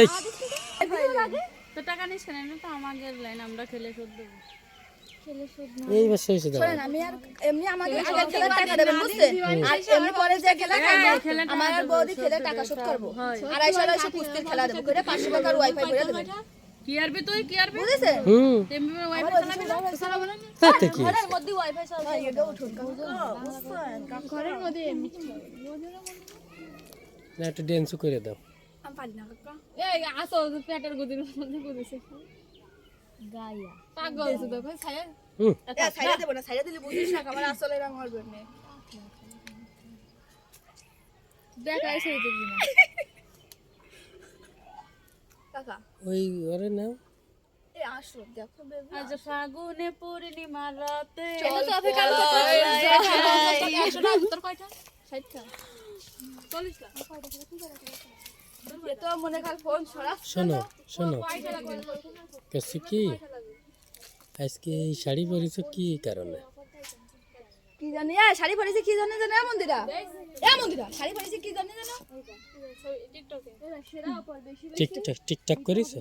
এই। তো টাকা নিস কেন? তো আমাদের লাইন আমরা খেলে শোধ দেবো। এই মাসে এসে দাও আমি আর এমনি আমাকে আগে খেলে টাকা দেবেন বুঝছেন? আর এমনি পরে যে খেলা খাব আমার আর বৌদি খেলে টাকা শোধ করব। আড়াইশো আড়াইশো কুস্তির খেলা দেবো করে পাঁচশো টাকার ওয়াইফাই করে তুই? কি আরবি? হুম। তেমনি ওয়াইফাই চালাবি না? চালাবো না? তাতে কি? ঘরের মধ্যে ওয়াইফাই চালাবে এটা উঠুন ঘরের মধ্যে এমনি। না একটু ড্যান্সও করে দাও। পারি না এই আসো পেটের গদির মধ্যে গদিছে গায়া পাগল শুধু কই ছায়া। এ সাইডে দেবো না সাইডে দিলে বুঝিস না আমার আসলে রং মারবে না দেখা এসে দিবি না কাকা। ওই ওরে নাও। আসো দেখো আজ ফাগুনে পূর্ণিমা রাতে চলো মনে শোনো শোনো। কাছে কি? আজকে এই শাড়ি পরেছো কি কারণে? কি জানি এ শাড়ি পরেছে কি জানি জানো? এ মন্দিরা। এ মন্দিরা শাড়ি পরেছে কি জানি জানো? টিকটক টিকটক করেছ?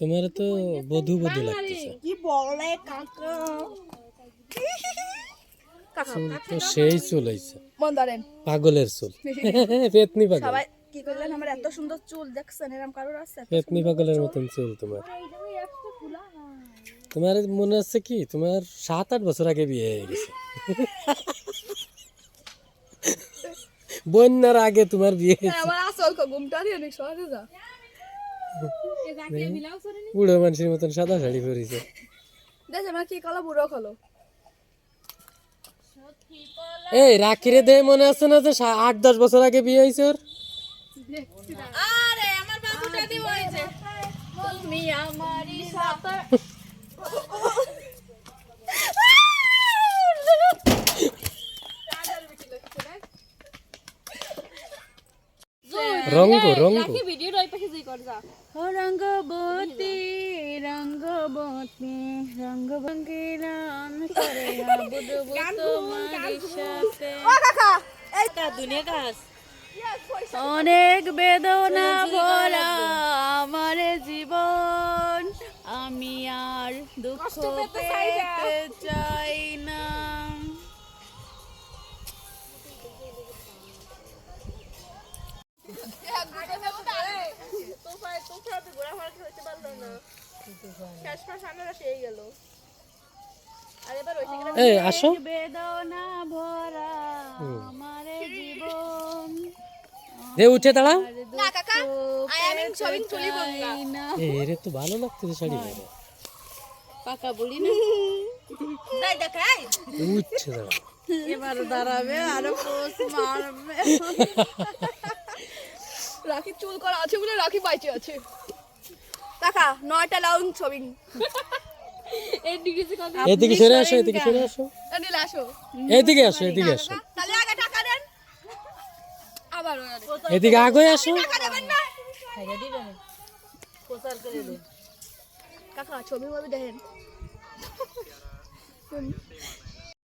তোমার তো বধু বধু লাগতেছে। কি বলে কাকা? কাকা তো সেই চুল হয়েছে পাগলের চুল। পেতনি পাগল সবাই কি করলেন আমার এত সুন্দর চুল দেখছেন এরকম কারোর আছে? পেতনি পাগলের মতন চুল তোমার। তোমার মনে আছে কি? তোমার সাত আট বছর আগে বিয়ে হয়ে গেছে। বন্যার আগে তোমার বিয়ে আমার আসল ঘুমটা দিয়ে অনেক সহজে যা। বুড়ো মানুষের মতন সাদা শাড়ি পরেছে। দেখ আমার কি কালো বুড়ো কালো। এই রাখিরে দে মনে আছে না যে আট দশ বছর আগে বিয়ে হয়েছে ওর? আরে আমার বাবুটা দি হইছে তুমি আমারই সাথে। রঙ্গ রঙ্গ। ভিডিও রই পাশে যাই কর যা। ও রঙ্গবতী রঙ্গবতী রঙ্গ বঙ্গিরান করে বুদবু তোমার সাথে। ও কাকা দুনিয়া কাজ। অনেক বেদনা ভরা আমার জীবন। আমি আর দুঃখ পেতে চাই না। এই আসো। বেদনা দে উঠে দাঁড়াও। না কাকা আই এম ইন শপিং তুলি না এ রে তো ভালো লাগতেছে শাড়ি পরে। পাকা বলি না। দাই দেখাই উঠছে দাঁড়াও। এবার দাঁড়াবে আরও পোষ মারবে। রাখি চুল করা আছে বলে রাখি বাইচে আছে। কাকা নয়টা লাউন ছবিং এদিকে সরে আসো এদিকে সরে আসো। নিলে আসো। এদিকে আসো এদিকে আসো তাহলে আগে টাকা দেন আবার এদিকে আগে আসো। কাকা ছবি দেখেন।